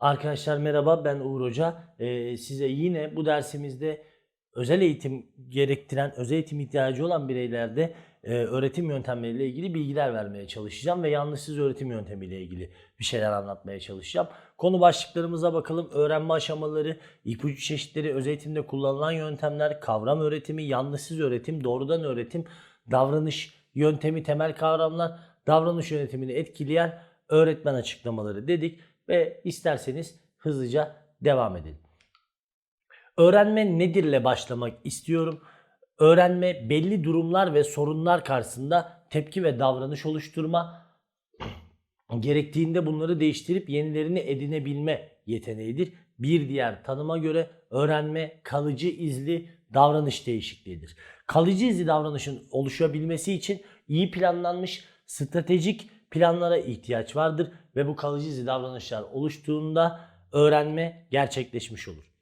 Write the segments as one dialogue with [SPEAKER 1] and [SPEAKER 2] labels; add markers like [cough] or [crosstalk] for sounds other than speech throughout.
[SPEAKER 1] Arkadaşlar merhaba ben Uğur Hoca. Ee, size yine bu dersimizde özel eğitim gerektiren, özel eğitim ihtiyacı olan bireylerde e, öğretim yöntemleriyle ilgili bilgiler vermeye çalışacağım ve yanlışsız öğretim yöntemiyle ilgili bir şeyler anlatmaya çalışacağım. Konu başlıklarımıza bakalım. Öğrenme aşamaları, ipucu çeşitleri, özel eğitimde kullanılan yöntemler, kavram öğretimi, yanlışsız öğretim, doğrudan öğretim, davranış yöntemi, temel kavramlar, davranış yönetimini etkileyen öğretmen açıklamaları dedik ve isterseniz hızlıca devam edelim. Öğrenme nedirle başlamak istiyorum. Öğrenme belli durumlar ve sorunlar karşısında tepki ve davranış oluşturma, gerektiğinde bunları değiştirip yenilerini edinebilme yeteneğidir. Bir diğer tanıma göre öğrenme kalıcı izli davranış değişikliğidir. Kalıcı izli davranışın oluşabilmesi için iyi planlanmış stratejik planlara ihtiyaç vardır ve bu kalıcı izli davranışlar oluştuğunda öğrenme gerçekleşmiş olur.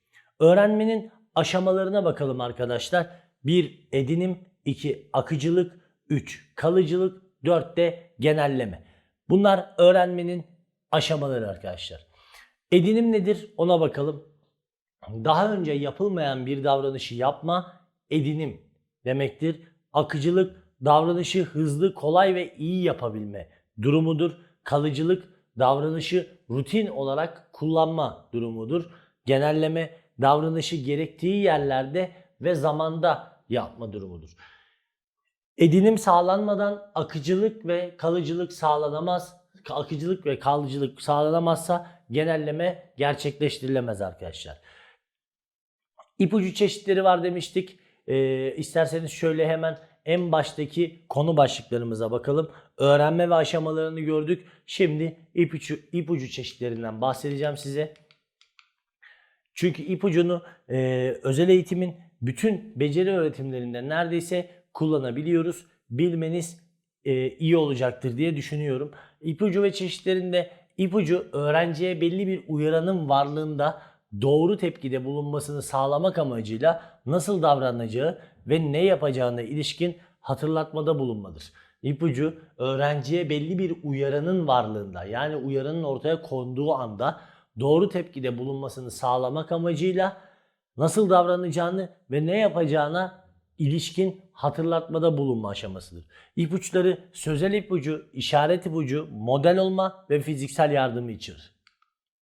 [SPEAKER 1] Öğrenmenin aşamalarına bakalım arkadaşlar. 1 edinim, 2 akıcılık, 3 kalıcılık, 4 de genelleme. Bunlar öğrenmenin aşamaları arkadaşlar. Edinim nedir ona bakalım. Daha önce yapılmayan bir davranışı yapma edinim demektir. Akıcılık davranışı hızlı, kolay ve iyi yapabilme durumudur. Kalıcılık davranışı rutin olarak kullanma durumudur. Genelleme davranışı gerektiği yerlerde ve zamanda yapma durumudur. Edinim sağlanmadan akıcılık ve kalıcılık sağlanamaz. Akıcılık ve kalıcılık sağlanamazsa genelleme gerçekleştirilemez arkadaşlar. İpucu çeşitleri var demiştik. Ee, isterseniz şöyle hemen en baştaki konu başlıklarımıza bakalım. Öğrenme ve aşamalarını gördük. Şimdi ipucu, ipucu çeşitlerinden bahsedeceğim size. Çünkü ipucunu e, özel eğitimin bütün beceri öğretimlerinde neredeyse kullanabiliyoruz. Bilmeniz e, iyi olacaktır diye düşünüyorum. İpucu ve çeşitlerinde ipucu öğrenciye belli bir uyaranın varlığında doğru tepkide bulunmasını sağlamak amacıyla nasıl davranacağı ve ne yapacağına ilişkin hatırlatmada bulunmadır. İpucu öğrenciye belli bir uyaranın varlığında yani uyaranın ortaya konduğu anda doğru tepkide bulunmasını sağlamak amacıyla nasıl davranacağını ve ne yapacağına ilişkin hatırlatmada bulunma aşamasıdır. İpuçları sözel ipucu, işaret ipucu, model olma ve fiziksel yardımı içerir.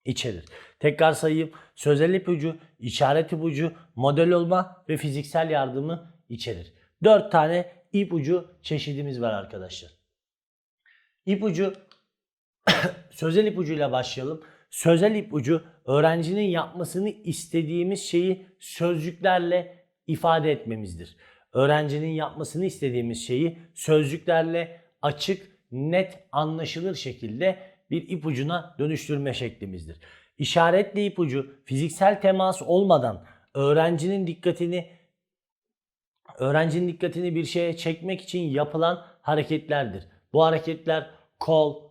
[SPEAKER 1] İçerir. Tekrar sayayım. Sözel ipucu, işaret ipucu, model olma ve fiziksel yardımı içerir. 4 tane ipucu çeşidimiz var arkadaşlar. İpucu [coughs] sözel ipucuyla başlayalım. Sözel ipucu öğrencinin yapmasını istediğimiz şeyi sözcüklerle ifade etmemizdir. Öğrencinin yapmasını istediğimiz şeyi sözcüklerle açık, net, anlaşılır şekilde bir ipucuna dönüştürme şeklimizdir. İşaretli ipucu fiziksel temas olmadan öğrencinin dikkatini öğrencinin dikkatini bir şeye çekmek için yapılan hareketlerdir. Bu hareketler kol,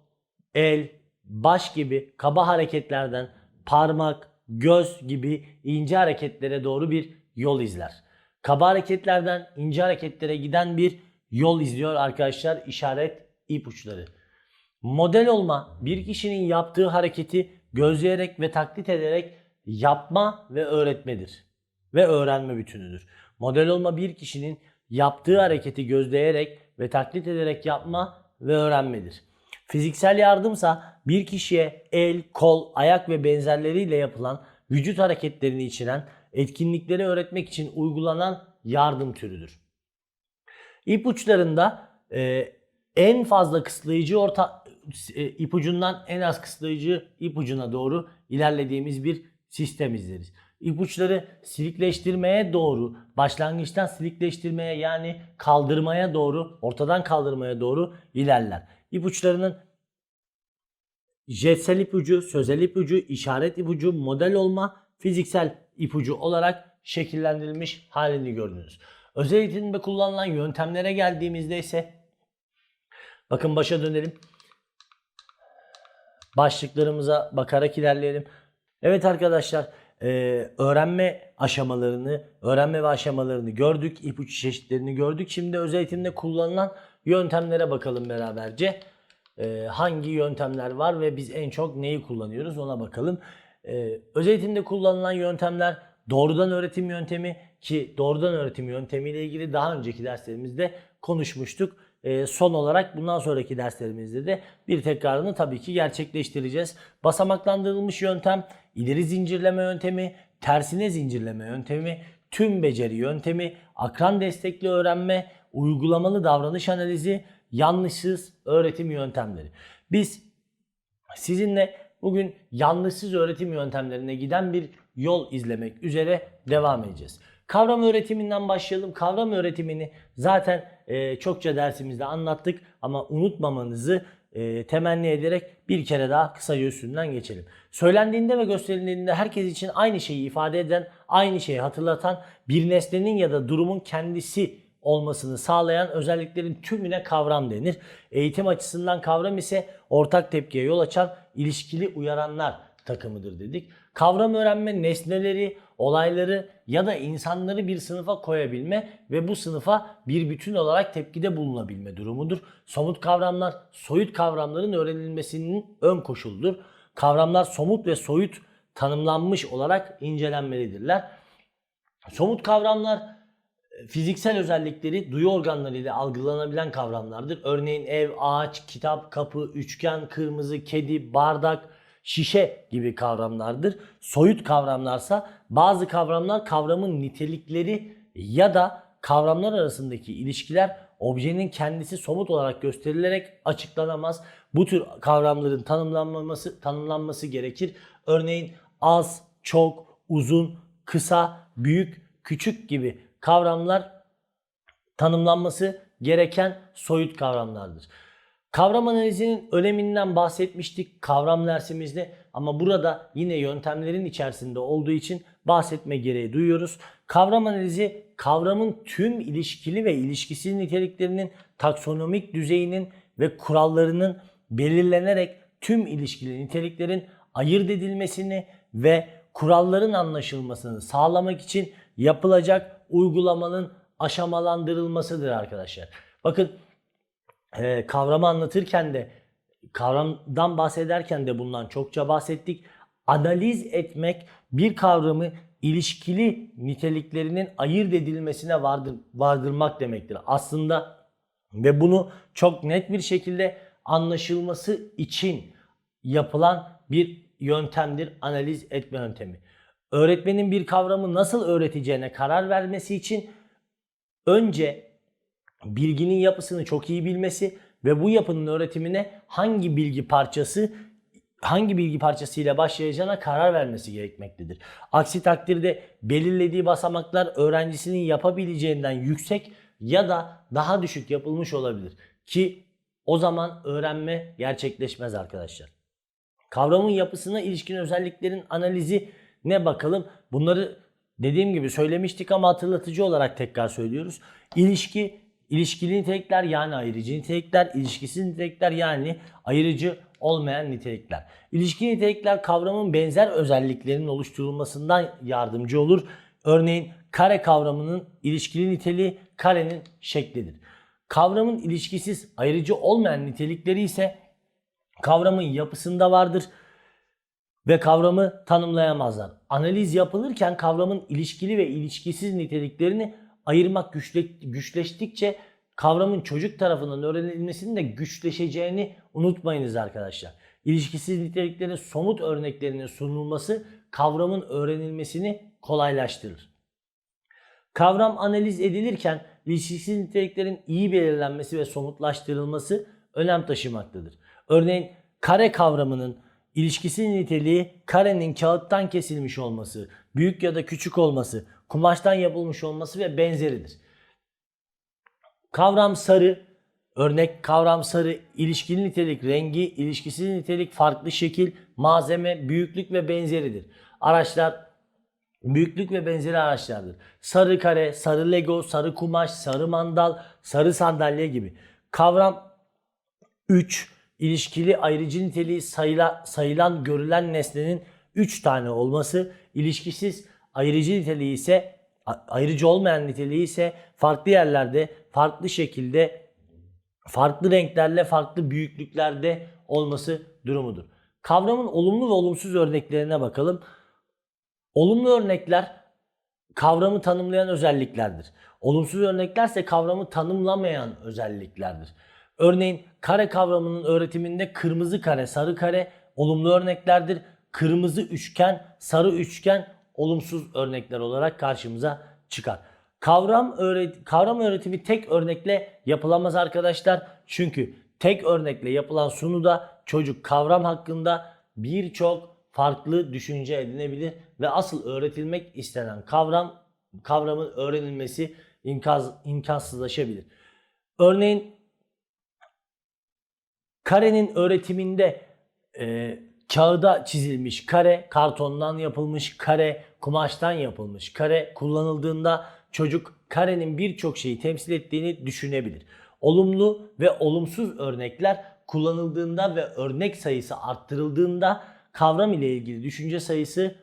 [SPEAKER 1] el, baş gibi kaba hareketlerden parmak, göz gibi ince hareketlere doğru bir yol izler. Kaba hareketlerden ince hareketlere giden bir yol izliyor arkadaşlar işaret ipuçları. Model olma bir kişinin yaptığı hareketi gözleyerek ve taklit ederek yapma ve öğretmedir. Ve öğrenme bütünüdür. Model olma bir kişinin yaptığı hareketi gözleyerek ve taklit ederek yapma ve öğrenmedir. Fiziksel yardımsa bir kişiye el, kol, ayak ve benzerleriyle yapılan vücut hareketlerini içeren etkinlikleri öğretmek için uygulanan yardım türüdür. İpuçlarında e, en fazla kısıtlayıcı orta e, ipucundan en az kısıtlayıcı ipucuna doğru ilerlediğimiz bir sistem izleriz. İpuçları silikleştirmeye doğru, başlangıçtan silikleştirmeye yani kaldırmaya doğru, ortadan kaldırmaya doğru ilerler. İpuçlarının jetsel ipucu, sözel ipucu, işaret ipucu, model olma, fiziksel ipucu olarak şekillendirilmiş halini gördünüz. Özel eğitimde kullanılan yöntemlere geldiğimizde ise bakın başa dönelim. Başlıklarımıza bakarak ilerleyelim. Evet arkadaşlar e, öğrenme aşamalarını, öğrenme ve aşamalarını gördük. ipucu çeşitlerini gördük. Şimdi özel eğitimde kullanılan yöntemlere bakalım beraberce. E, hangi yöntemler var ve biz en çok neyi kullanıyoruz ona bakalım. Ee, öz eğitimde kullanılan yöntemler doğrudan öğretim yöntemi ki doğrudan öğretim yöntemiyle ilgili daha önceki derslerimizde konuşmuştuk. Ee, son olarak bundan sonraki derslerimizde de bir tekrarını tabii ki gerçekleştireceğiz. Basamaklandırılmış yöntem, ileri zincirleme yöntemi, tersine zincirleme yöntemi, tüm beceri yöntemi, akran destekli öğrenme, uygulamalı davranış analizi, yanlışsız öğretim yöntemleri. Biz sizinle bugün yanlışsız öğretim yöntemlerine giden bir yol izlemek üzere devam edeceğiz. Kavram öğretiminden başlayalım. Kavram öğretimini zaten e, çokça dersimizde anlattık ama unutmamanızı e, temenni ederek bir kere daha kısaca üstünden geçelim. Söylendiğinde ve gösterildiğinde herkes için aynı şeyi ifade eden, aynı şeyi hatırlatan bir nesnenin ya da durumun kendisi olmasını sağlayan özelliklerin tümüne kavram denir. Eğitim açısından kavram ise ortak tepkiye yol açan ilişkili uyaranlar takımıdır dedik. Kavram öğrenme nesneleri, olayları ya da insanları bir sınıfa koyabilme ve bu sınıfa bir bütün olarak tepkide bulunabilme durumudur. Somut kavramlar soyut kavramların öğrenilmesinin ön koşuludur. Kavramlar somut ve soyut tanımlanmış olarak incelenmelidirler. Somut kavramlar fiziksel özellikleri duyu organları ile algılanabilen kavramlardır. Örneğin ev, ağaç, kitap, kapı, üçgen, kırmızı, kedi, bardak, şişe gibi kavramlardır. Soyut kavramlarsa bazı kavramlar kavramın nitelikleri ya da kavramlar arasındaki ilişkiler objenin kendisi somut olarak gösterilerek açıklanamaz. Bu tür kavramların tanımlanması tanımlanması gerekir. Örneğin az, çok, uzun, kısa, büyük, küçük gibi kavramlar tanımlanması gereken soyut kavramlardır. Kavram analizinin öneminden bahsetmiştik kavram dersimizde ama burada yine yöntemlerin içerisinde olduğu için bahsetme gereği duyuyoruz. Kavram analizi kavramın tüm ilişkili ve ilişkisiz niteliklerinin taksonomik düzeyinin ve kurallarının belirlenerek tüm ilişkili niteliklerin ayırt edilmesini ve kuralların anlaşılmasını sağlamak için yapılacak uygulamanın aşamalandırılmasıdır arkadaşlar. Bakın e, kavramı anlatırken de kavramdan bahsederken de bundan çokça bahsettik. Analiz etmek bir kavramı ilişkili niteliklerinin ayırt edilmesine vardır, vardırmak demektir. Aslında ve bunu çok net bir şekilde anlaşılması için yapılan bir yöntemdir analiz etme yöntemi. Öğretmenin bir kavramı nasıl öğreteceğine karar vermesi için önce bilginin yapısını çok iyi bilmesi ve bu yapının öğretimine hangi bilgi parçası hangi bilgi parçasıyla başlayacağına karar vermesi gerekmektedir. Aksi takdirde belirlediği basamaklar öğrencisinin yapabileceğinden yüksek ya da daha düşük yapılmış olabilir ki o zaman öğrenme gerçekleşmez arkadaşlar. Kavramın yapısına ilişkin özelliklerin analizi ne bakalım? Bunları dediğim gibi söylemiştik ama hatırlatıcı olarak tekrar söylüyoruz. İlişki, ilişkili nitelikler yani ayırıcı nitelikler, ilişkisiz nitelikler yani ayırıcı olmayan nitelikler. İlişkili nitelikler kavramın benzer özelliklerinin oluşturulmasından yardımcı olur. Örneğin kare kavramının ilişkili niteliği karenin şeklidir. Kavramın ilişkisiz ayırıcı olmayan nitelikleri ise kavramın yapısında vardır ve kavramı tanımlayamazlar. Analiz yapılırken kavramın ilişkili ve ilişkisiz niteliklerini ayırmak güçle, güçleştikçe kavramın çocuk tarafından öğrenilmesinin de güçleşeceğini unutmayınız arkadaşlar. İlişkisiz niteliklerin somut örneklerinin sunulması kavramın öğrenilmesini kolaylaştırır. Kavram analiz edilirken ilişkisiz niteliklerin iyi belirlenmesi ve somutlaştırılması önem taşımaktadır. Örneğin kare kavramının ilişkisiz niteliği karenin kağıttan kesilmiş olması, büyük ya da küçük olması, kumaştan yapılmış olması ve benzeridir. Kavram sarı, örnek kavram sarı, ilişkili nitelik, rengi, ilişkisiz nitelik, farklı şekil, malzeme, büyüklük ve benzeridir. Araçlar büyüklük ve benzeri araçlardır. Sarı kare, sarı lego, sarı kumaş, sarı mandal, sarı sandalye gibi. Kavram 3 ilişkili ayrıcı niteliği sayıla, sayılan görülen nesnenin 3 tane olması, ilişkisiz ayrıcı niteliği ise ayrıcı olmayan niteliği ise farklı yerlerde, farklı şekilde, farklı renklerle, farklı büyüklüklerde olması durumudur. Kavramın olumlu ve olumsuz örneklerine bakalım. Olumlu örnekler kavramı tanımlayan özelliklerdir. Olumsuz örneklerse kavramı tanımlamayan özelliklerdir. Örneğin kare kavramının öğretiminde kırmızı kare, sarı kare olumlu örneklerdir. Kırmızı üçgen, sarı üçgen olumsuz örnekler olarak karşımıza çıkar. Kavram öğret kavram öğretimi tek örnekle yapılamaz arkadaşlar. Çünkü tek örnekle yapılan sunuda çocuk kavram hakkında birçok farklı düşünce edinebilir ve asıl öğretilmek istenen kavram kavramın öğrenilmesi imkaz, imkansızlaşabilir. Örneğin karenin öğretiminde e, kağıda çizilmiş kare, kartondan yapılmış kare, kumaştan yapılmış kare kullanıldığında çocuk karenin birçok şeyi temsil ettiğini düşünebilir. Olumlu ve olumsuz örnekler kullanıldığında ve örnek sayısı arttırıldığında kavram ile ilgili düşünce sayısı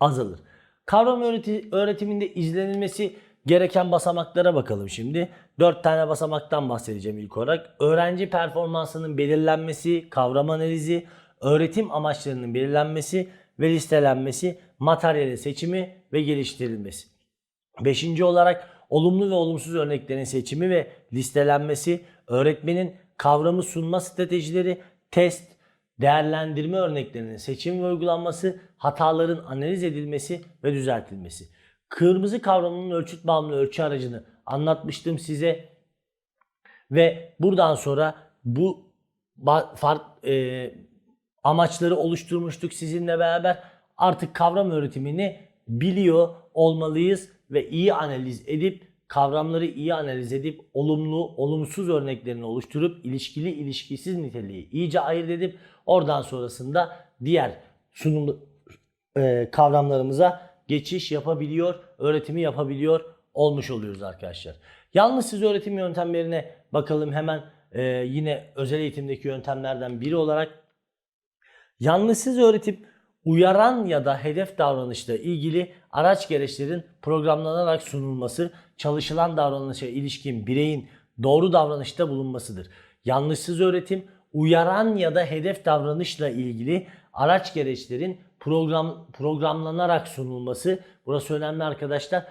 [SPEAKER 1] azalır. Kavram öğreti, öğretiminde izlenilmesi gereken basamaklara bakalım şimdi. 4 tane basamaktan bahsedeceğim ilk olarak. Öğrenci performansının belirlenmesi, kavram analizi, öğretim amaçlarının belirlenmesi ve listelenmesi, materyalin seçimi ve geliştirilmesi. Beşinci olarak olumlu ve olumsuz örneklerin seçimi ve listelenmesi, öğretmenin kavramı sunma stratejileri, test, değerlendirme örneklerinin seçim ve uygulanması, hataların analiz edilmesi ve düzeltilmesi. Kırmızı kavramının ölçüt bağımlı ölçü aracını anlatmıştım size. Ve buradan sonra bu fark, e, amaçları oluşturmuştuk sizinle beraber. Artık kavram öğretimini biliyor olmalıyız ve iyi analiz edip kavramları iyi analiz edip olumlu, olumsuz örneklerini oluşturup ilişkili, ilişkisiz niteliği iyice ayırt edip oradan sonrasında diğer sunum e, kavramlarımıza geçiş yapabiliyor, öğretimi yapabiliyor olmuş oluyoruz arkadaşlar. Yalnız siz öğretim yöntemlerine bakalım hemen e, yine özel eğitimdeki yöntemlerden biri olarak. Yalnızsız öğretim uyaran ya da hedef davranışla ilgili araç gereçlerin programlanarak sunulması, çalışılan davranışa ilişkin bireyin doğru davranışta bulunmasıdır. Yanlışsız öğretim uyaran ya da hedef davranışla ilgili araç gereçlerin program programlanarak sunulması. Burası önemli arkadaşlar.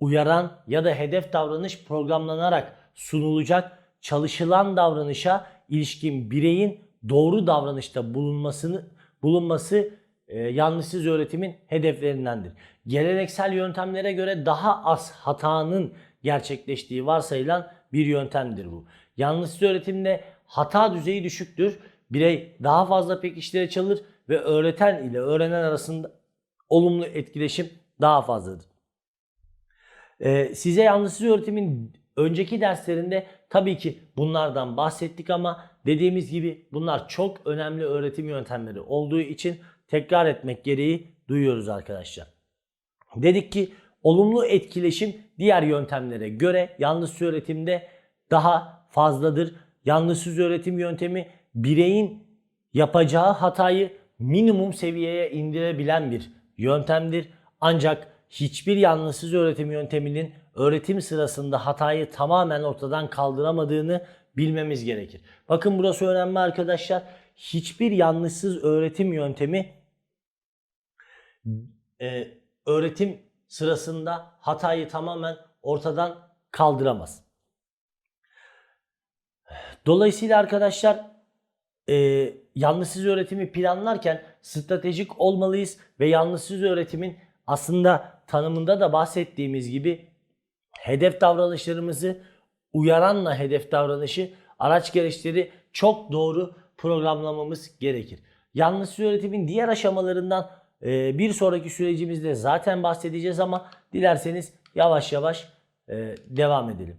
[SPEAKER 1] Uyaran ya da hedef davranış programlanarak sunulacak çalışılan davranışa ilişkin bireyin doğru davranışta bulunmasını bulunması e, yanlışsız öğretimin hedeflerindendir. Geleneksel yöntemlere göre daha az hatanın gerçekleştiği varsayılan bir yöntemdir bu. Yanlışsız öğretimde hata düzeyi düşüktür. Birey daha fazla pekişlere çalır ve öğreten ile öğrenen arasında olumlu etkileşim daha fazladır. Ee, size yanlışsız öğretimin önceki derslerinde tabii ki bunlardan bahsettik ama dediğimiz gibi bunlar çok önemli öğretim yöntemleri olduğu için tekrar etmek gereği duyuyoruz arkadaşlar. Dedik ki olumlu etkileşim diğer yöntemlere göre yanlış öğretimde daha fazladır. Yanlışsız öğretim yöntemi bireyin yapacağı hatayı minimum seviyeye indirebilen bir yöntemdir. Ancak hiçbir yanlışsız öğretim yönteminin öğretim sırasında hatayı tamamen ortadan kaldıramadığını bilmemiz gerekir. Bakın burası önemli arkadaşlar. Hiçbir yanlışsız öğretim yöntemi e, öğretim sırasında hatayı tamamen ortadan kaldıramaz. Dolayısıyla arkadaşlar e, yanlışsız öğretimi planlarken stratejik olmalıyız ve yanlışsız öğretimin aslında tanımında da bahsettiğimiz gibi hedef davranışlarımızı uyaranla hedef davranışı araç gereçleri çok doğru programlamamız gerekir. Yanlış öğretimin diğer aşamalarından e, bir sonraki sürecimizde zaten bahsedeceğiz ama dilerseniz yavaş yavaş e, devam edelim.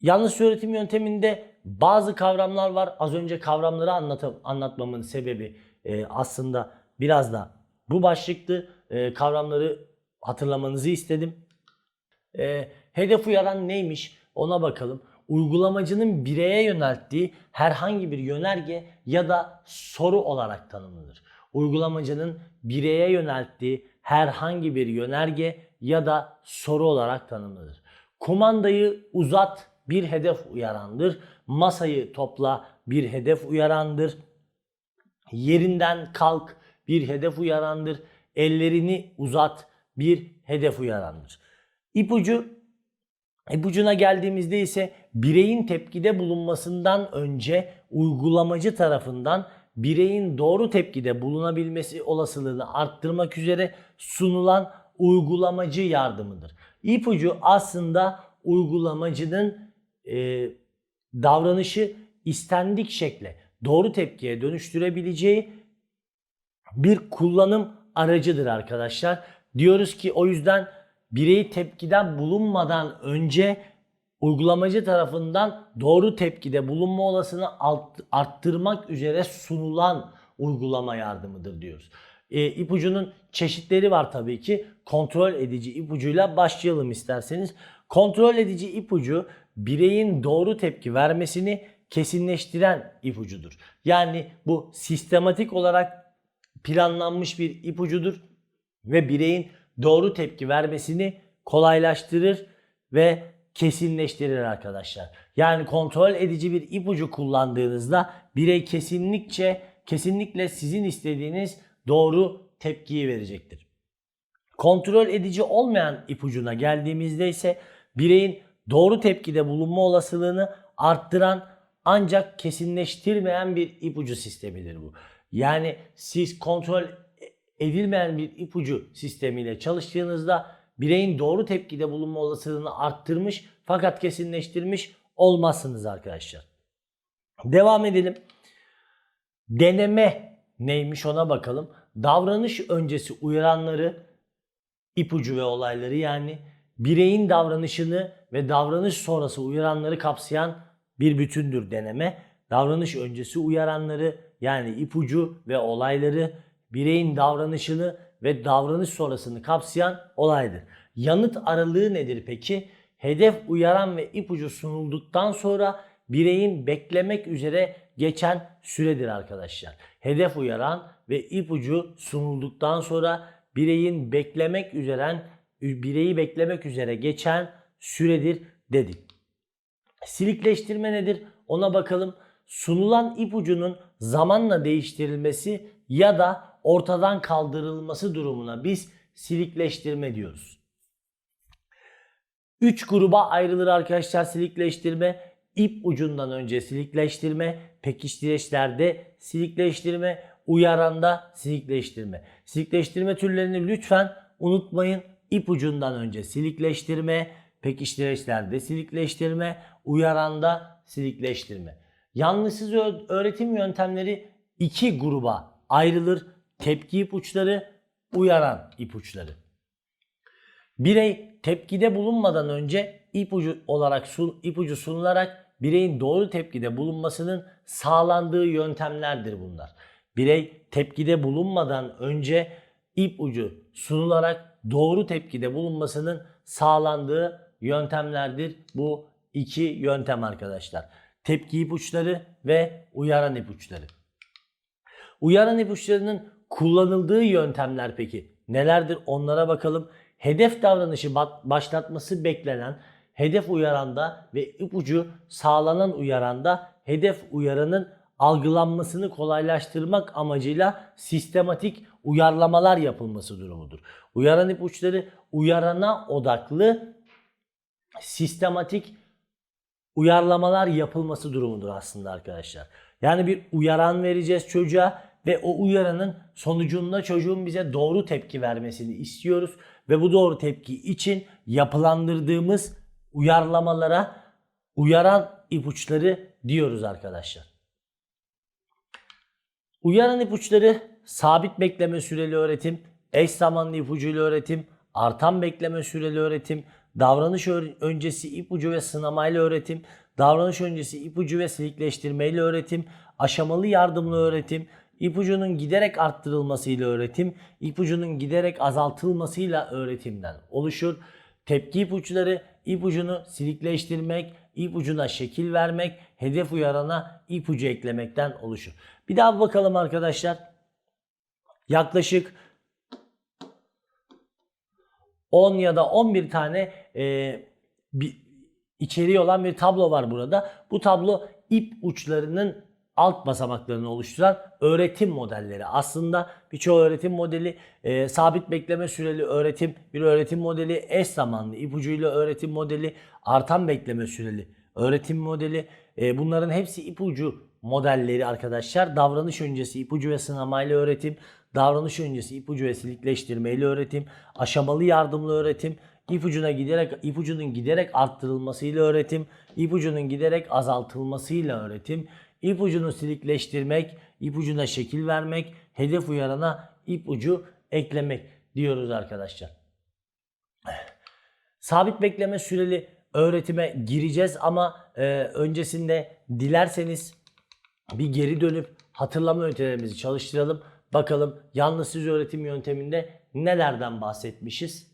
[SPEAKER 1] Yanlış öğretim yönteminde bazı kavramlar var. Az önce kavramları anlat anlatmamın sebebi e, aslında biraz da bu başlıklı kavramları hatırlamanızı istedim. Hedef uyaran neymiş ona bakalım. Uygulamacının bireye yönelttiği herhangi bir yönerge ya da soru olarak tanımlanır. Uygulamacının bireye yönelttiği herhangi bir yönerge ya da soru olarak tanımlanır. Kumandayı uzat bir hedef uyarandır. Masayı topla bir hedef uyarandır. Yerinden kalk bir hedef uyarandır. Ellerini uzat bir hedef uyarandır. İpucu İpucuna geldiğimizde ise bireyin tepkide bulunmasından önce uygulamacı tarafından bireyin doğru tepkide bulunabilmesi olasılığını arttırmak üzere sunulan uygulamacı yardımıdır. İpucu aslında uygulamacının e, davranışı istendik şekle doğru tepkiye dönüştürebileceği bir kullanım aracıdır arkadaşlar. Diyoruz ki o yüzden bireyi tepkiden bulunmadan önce uygulamacı tarafından doğru tepkide bulunma olasılığını arttırmak üzere sunulan uygulama yardımıdır diyoruz. E, ipucunun çeşitleri var tabii ki. Kontrol edici ipucuyla başlayalım isterseniz. Kontrol edici ipucu bireyin doğru tepki vermesini kesinleştiren ipucudur. Yani bu sistematik olarak planlanmış bir ipucudur ve bireyin doğru tepki vermesini kolaylaştırır ve kesinleştirir arkadaşlar. Yani kontrol edici bir ipucu kullandığınızda birey kesinlikçe kesinlikle sizin istediğiniz doğru tepkiyi verecektir. Kontrol edici olmayan ipucuna geldiğimizde ise bireyin doğru tepkide bulunma olasılığını arttıran ancak kesinleştirmeyen bir ipucu sistemidir bu. Yani siz kontrol edilmeyen bir ipucu sistemiyle çalıştığınızda bireyin doğru tepkide bulunma olasılığını arttırmış fakat kesinleştirmiş olmazsınız arkadaşlar. Devam edelim. Deneme neymiş ona bakalım. Davranış öncesi uyaranları ipucu ve olayları yani bireyin davranışını ve davranış sonrası uyaranları kapsayan bir bütündür deneme. Davranış öncesi uyaranları yani ipucu ve olayları bireyin davranışını ve davranış sonrasını kapsayan olaydır. Yanıt aralığı nedir peki? Hedef uyaran ve ipucu sunulduktan sonra bireyin beklemek üzere geçen süredir arkadaşlar. Hedef uyaran ve ipucu sunulduktan sonra bireyin beklemek üzeren bireyi beklemek üzere geçen süredir dedik. Silikleştirme nedir? Ona bakalım. Sunulan ipucunun zamanla değiştirilmesi ya da ortadan kaldırılması durumuna biz silikleştirme diyoruz. 3 gruba ayrılır arkadaşlar silikleştirme. İp ucundan önce silikleştirme, pekiştireçlerde silikleştirme, uyaranda silikleştirme. Silikleştirme türlerini lütfen unutmayın. İp ucundan önce silikleştirme, pekiştireçlerde silikleştirme, uyaranda silikleştirme. Yanlışsız öğretim yöntemleri iki gruba ayrılır. Tepki ipuçları, uyaran ipuçları. Birey tepkide bulunmadan önce ipucu olarak sun, ipucu sunularak bireyin doğru tepkide bulunmasının sağlandığı yöntemlerdir bunlar. Birey tepkide bulunmadan önce ipucu sunularak doğru tepkide bulunmasının sağlandığı yöntemlerdir bu iki yöntem arkadaşlar. Tepki ipuçları ve uyaran ipuçları. Uyaran ipuçlarının kullanıldığı yöntemler peki nelerdir onlara bakalım. Hedef davranışı başlatması beklenen hedef uyaranda ve ipucu sağlanan uyaranda hedef uyaranın algılanmasını kolaylaştırmak amacıyla sistematik uyarlamalar yapılması durumudur. Uyaran ipuçları uyarana odaklı sistematik uyarlamalar yapılması durumudur aslında arkadaşlar. Yani bir uyaran vereceğiz çocuğa ve o uyaranın sonucunda çocuğun bize doğru tepki vermesini istiyoruz ve bu doğru tepki için yapılandırdığımız uyarlamalara uyaran ipuçları diyoruz arkadaşlar. Uyaran ipuçları sabit bekleme süreli öğretim, eş zamanlı ipucuyla öğretim, artan bekleme süreli öğretim, davranış öncesi ipucu ve sınamayla öğretim, davranış öncesi ipucu ve silikleştirmeyle öğretim, aşamalı yardımlı öğretim, ipucunun giderek arttırılmasıyla öğretim, ipucunun giderek azaltılmasıyla öğretimden oluşur. Tepki ipuçları ipucunu silikleştirmek, ipucuna şekil vermek, hedef uyarana ipucu eklemekten oluşur. Bir daha bakalım arkadaşlar. Yaklaşık 10 ya da 11 tane e, bir içeriği olan bir tablo var burada. Bu tablo ip uçlarının alt basamaklarını oluşturan öğretim modelleri. Aslında birçok öğretim modeli e, sabit bekleme süreli öğretim, bir öğretim modeli eş zamanlı ipucuyla öğretim modeli, artan bekleme süreli öğretim modeli. E, bunların hepsi ipucu modelleri arkadaşlar. Davranış öncesi ipucu ve sınamayla öğretim, davranış öncesi ipucu ve silikleştirmeyle öğretim, aşamalı yardımlı öğretim, ipucuna giderek ipucunun giderek arttırılmasıyla öğretim, ipucunun giderek azaltılmasıyla öğretim, ipucunu silikleştirmek, ipucuna şekil vermek, hedef uyarana ipucu eklemek diyoruz arkadaşlar. Sabit bekleme süreli öğretime gireceğiz ama e, öncesinde dilerseniz bir geri dönüp hatırlama yöntemlerimizi çalıştıralım. Bakalım yalnızsız öğretim yönteminde nelerden bahsetmişiz?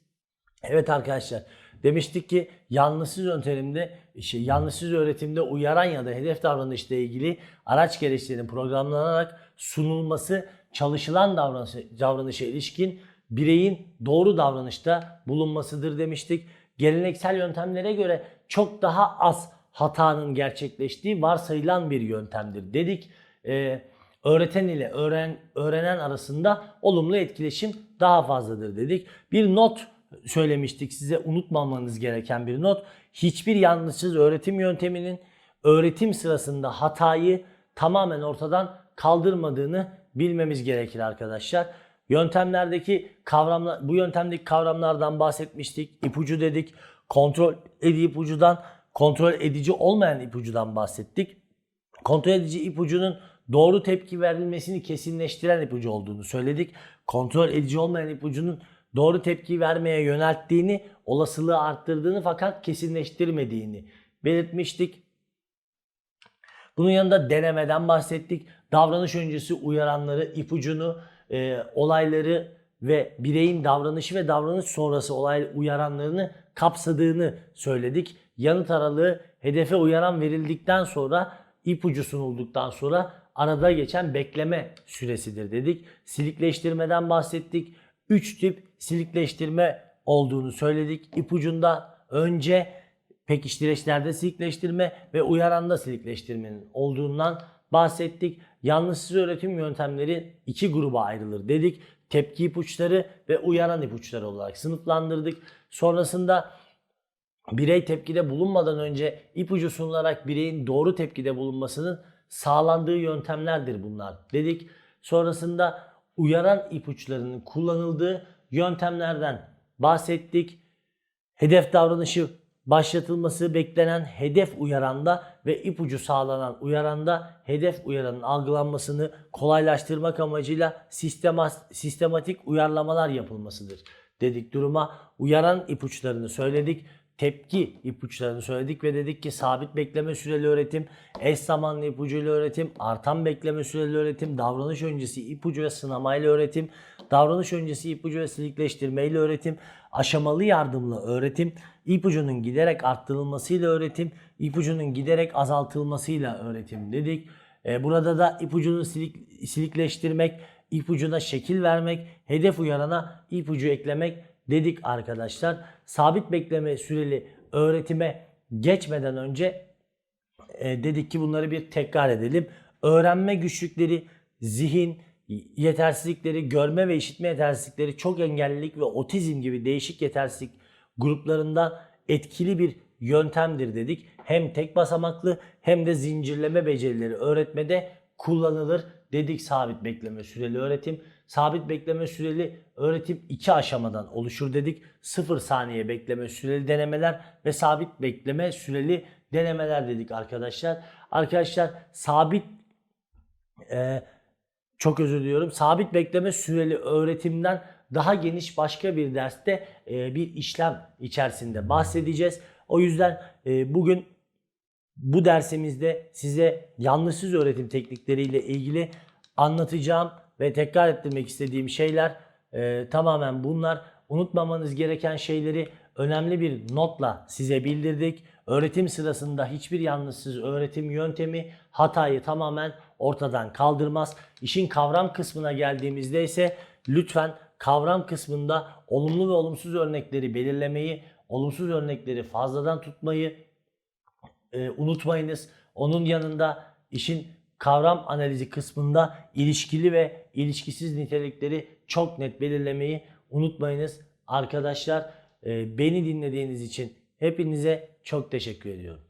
[SPEAKER 1] Evet arkadaşlar demiştik ki yalnızsız yönteminde şey, yalnızsız öğretimde uyaran ya da hedef davranışla ilgili araç gereçlerinin programlanarak sunulması çalışılan davranışa, davranışa ilişkin bireyin doğru davranışta bulunmasıdır demiştik. Geleneksel yöntemlere göre çok daha az hatanın gerçekleştiği varsayılan bir yöntemdir dedik. Ee, öğreten ile öğren, öğrenen arasında olumlu etkileşim daha fazladır dedik. Bir not söylemiştik size unutmamanız gereken bir not. Hiçbir yanlışsız öğretim yönteminin öğretim sırasında hatayı tamamen ortadan kaldırmadığını bilmemiz gerekir arkadaşlar. Yöntemlerdeki kavramlar, bu yöntemdeki kavramlardan bahsetmiştik. İpucu dedik. Kontrol edici ipucudan, kontrol edici olmayan ipucudan bahsettik. Kontrol edici ipucunun doğru tepki verilmesini kesinleştiren ipucu olduğunu söyledik. Kontrol edici olmayan ipucunun doğru tepki vermeye yönelttiğini, olasılığı arttırdığını fakat kesinleştirmediğini belirtmiştik. Bunun yanında denemeden bahsettik. Davranış öncesi uyaranları, ipucunu, e, olayları ve bireyin davranışı ve davranış sonrası olay uyaranlarını kapsadığını söyledik. Yanıt aralığı hedefe uyaran verildikten sonra ipucu sunulduktan sonra arada geçen bekleme süresidir dedik. Silikleştirmeden bahsettik. 3 tip silikleştirme olduğunu söyledik. İpucunda önce pekiştireçlerde silikleştirme ve uyaranda silikleştirmenin olduğundan bahsettik. Yanlışsız öğretim yöntemleri iki gruba ayrılır dedik. Tepki ipuçları ve uyaran ipuçları olarak sınıflandırdık. Sonrasında birey tepkide bulunmadan önce ipucu sunularak bireyin doğru tepkide bulunmasının sağlandığı yöntemlerdir bunlar dedik. Sonrasında uyaran ipuçlarının kullanıldığı yöntemlerden bahsettik. Hedef davranışı başlatılması beklenen hedef uyaranda ve ipucu sağlanan uyaranda hedef uyaranın algılanmasını kolaylaştırmak amacıyla sistema, sistematik uyarlamalar yapılmasıdır dedik duruma. Uyaran ipuçlarını söyledik tepki ipuçlarını söyledik ve dedik ki sabit bekleme süreli öğretim, eş zamanlı ipucuyla öğretim, artan bekleme süreli öğretim, davranış öncesi ipucu ve sınamayla öğretim, davranış öncesi ipucu ve silikleştirmeyle öğretim, aşamalı yardımlı öğretim, ipucunun giderek arttırılmasıyla öğretim, ipucunun giderek azaltılmasıyla öğretim dedik. E, burada da ipucunu silik, silikleştirmek, ipucuna şekil vermek, hedef uyarana ipucu eklemek dedik arkadaşlar. Sabit bekleme süreli öğretime geçmeden önce e, dedik ki bunları bir tekrar edelim. Öğrenme güçlükleri, zihin yetersizlikleri, görme ve işitme yetersizlikleri, çok engellilik ve otizm gibi değişik yetersizlik gruplarından etkili bir yöntemdir dedik. Hem tek basamaklı hem de zincirleme becerileri öğretmede kullanılır dedik sabit bekleme süreli öğretim. Sabit bekleme süreli öğretim iki aşamadan oluşur dedik. 0 saniye bekleme süreli denemeler ve sabit bekleme süreli denemeler dedik arkadaşlar. Arkadaşlar sabit e, çok özür diliyorum. Sabit bekleme süreli öğretimden daha geniş başka bir derste e, bir işlem içerisinde bahsedeceğiz. O yüzden e, bugün bu dersimizde size yanlışsız öğretim teknikleriyle ilgili anlatacağım ve tekrar ettirmek istediğim şeyler e, tamamen bunlar. Unutmamanız gereken şeyleri önemli bir notla size bildirdik. Öğretim sırasında hiçbir yanlışsız öğretim yöntemi hatayı tamamen ortadan kaldırmaz. İşin kavram kısmına geldiğimizde ise lütfen kavram kısmında olumlu ve olumsuz örnekleri belirlemeyi, olumsuz örnekleri fazladan tutmayı e, unutmayınız. Onun yanında işin kavram analizi kısmında ilişkili ve ilişkisiz nitelikleri çok net belirlemeyi unutmayınız. Arkadaşlar e, beni dinlediğiniz için hepinize çok teşekkür ediyorum.